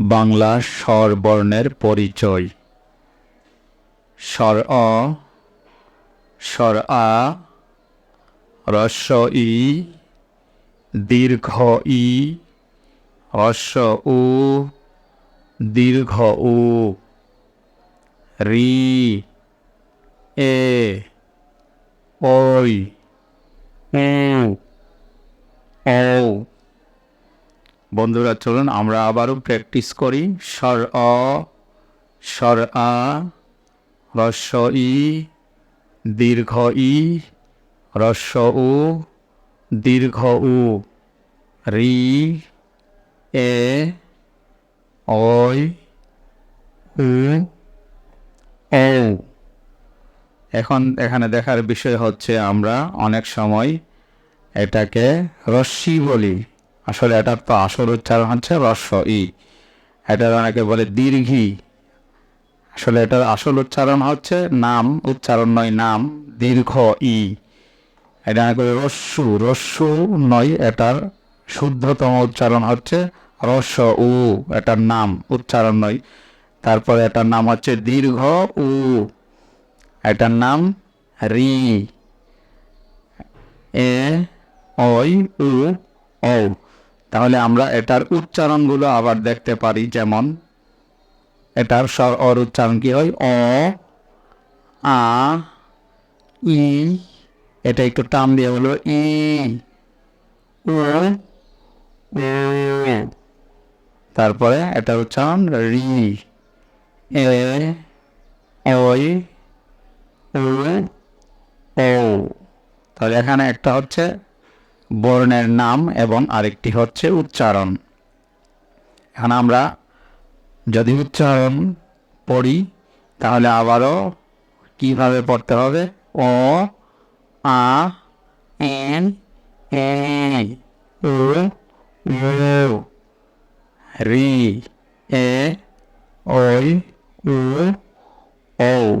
বাংলা স্বর বর্ণের পরিচয়। স্বর অ, স্বর আ হ্রস্ব ই, দীর্ঘ ই হ্রস্ব উ, দীর্ঘ উ। রি, এ ওই ও বন্ধুরা, চলুন আমরা আবারও প্র্যাকটিস করি। স্বর অ স্বর আ হ্রস্ব ই, দীর্ঘ ই হ্রস্ব উ, দীর্ঘ উ, রি, এ, ওই এখন এখানে দেখার বিষয় হচ্ছে আমরা অনেক সময় এটাকে রশ্মি বলি। আসলে এটার তো আসল উচ্চারণ হচ্ছে রস্ব ই এটার অনেকে বলে দীর্ঘি। আসলে এটার আসল উচ্চারণ হচ্ছে নাম, উচ্চারণ নয় নাম দীর্ঘ ই এটা অনেকে বলে রস্যু রস্যু নয়, এটার শুদ্ধতম উচ্চারণ হচ্ছে রস্য উ এটার নাম, উচ্চারণ নয়। তারপরে এটার নাম হচ্ছে দীর্ঘ উ এটার নাম রি। এ ওই উ ও তাহলে আমরা এটার উচ্চারণগুলো আবার দেখতে পারি, যেমন এটার স্বর অর উচ্চারণ কি হয় অ, আ, ই, এটা একটু টান দিয়ে বলো, ই। তারপরে এটার উচ্চারণ রি তাহলে এখানে একটা হচ্ছে বর্ণের নাম এবং আরেকটি হচ্ছে উচ্চারণ। এখন আমরা যদি উচ্চারণ পড়ি, তাহলে আবারও কীভাবে পড়তে হবে? ও, আ, এন, এ রি, এ, ওই ও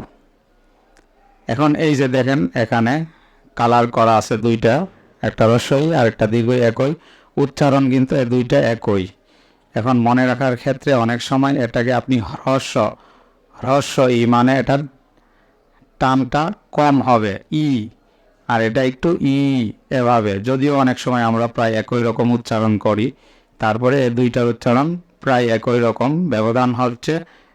এখন এই যে দেখেন, এখানে কালার করা আছে দুইটা। একটা রসই আর একটা দীর্ঘ একই। উচ্চারণ কিন্তু এই দুইটা একই। এখন মনে রাখার ক্ষেত্রে অনেক সময় এটাকে আপনি হ্রস্ব হ্রস্ব ই মানে এটার টানটা কম হবে, ই। আর এটা একটু ই এভাবে। যদিও অনেক সময় আমরা প্রায় একই রকম উচ্চারণ করি, তারপরে এই দুইটার উচ্চারণ প্রায় একই রকম। ব্যবধান হচ্ছে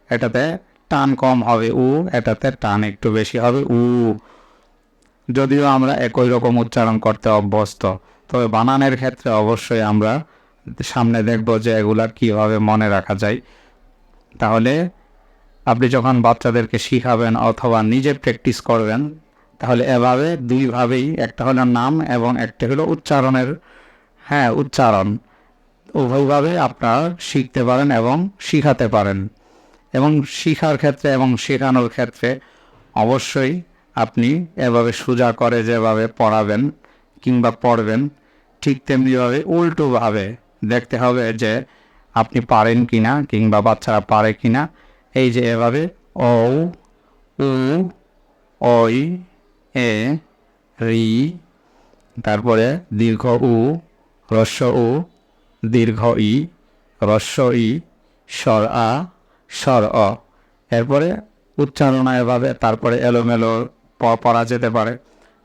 এটাতে টান কম হবে, উ। এটাতে টান একটু বেশি হবে, উ। যদিও আমরা একই রকম উচ্চারণ করতে অভ্যস্ত, তবে বানানের ক্ষেত্রে অবশ্যই আমরা সামনে দেখব যে এগুলা কীভাবে মনে রাখা যায়। তাহলে আপনি যখন বাচ্চাদেরকে শিখাবেন অথবা নিজে প্র্যাকটিস করবেন, তাহলে এভাবে দুইভাবেই, একটা হলো নাম এবং একটা হলো উচ্চারণের হ্যাঁ উচ্চারণ। উভয়ভাবে আপনারা শিখতে পারেন এবং শিখাতে পারেন। এবং শিখার ক্ষেত্রে এবং শেখানোর ক্ষেত্রে অবশ্যই আপনি এভাবে সোজা করে যেভাবে পড়াবেন কিংবা পড়বেন, ঠিক তেমনিভাবে উল্টোভাবে দেখতে হবে যে আপনি পারেন কি না কিংবা বাচ্চারা পারে কি না এই যে এভাবে ও উ ওই এ, রি, তারপরে দীর্ঘ উ হ্রস্ব উ, দীর্ঘ ই হ্রস্ব ই, স্বর আ, স্বর অ। এরপরে উচ্চারণা এভাবে, তারপরে এলোমেলো পড়া যেতে পারে।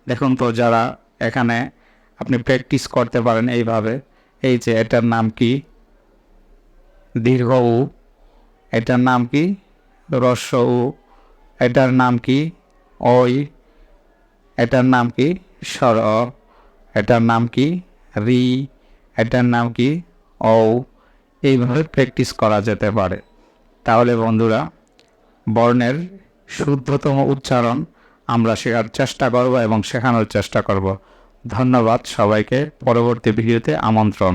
দেখুন তো যারা এখানে আপনি প্র্যাকটিস করতে পারেন এইভাবে। এই যে এটার নাম কি? দীর্ঘ উ। এটার নাম কি? রস্য উ। এটার নাম কি? ওই এটার নাম কি? স্বর। অ এটার নাম কি? রি। এটার নাম কি? ও এইভাবে প্র্যাকটিস করা যেতে পারে। তাহলে বন্ধুরা, বর্ণের শুদ্ধতম উচ্চারণ আমরা শেখার চেষ্টা করব এবং শেখানোর চেষ্টা করব। ধন্যবাদ সবাইকে। পরবর্তী ভিডিওতে আমন্ত্রণ।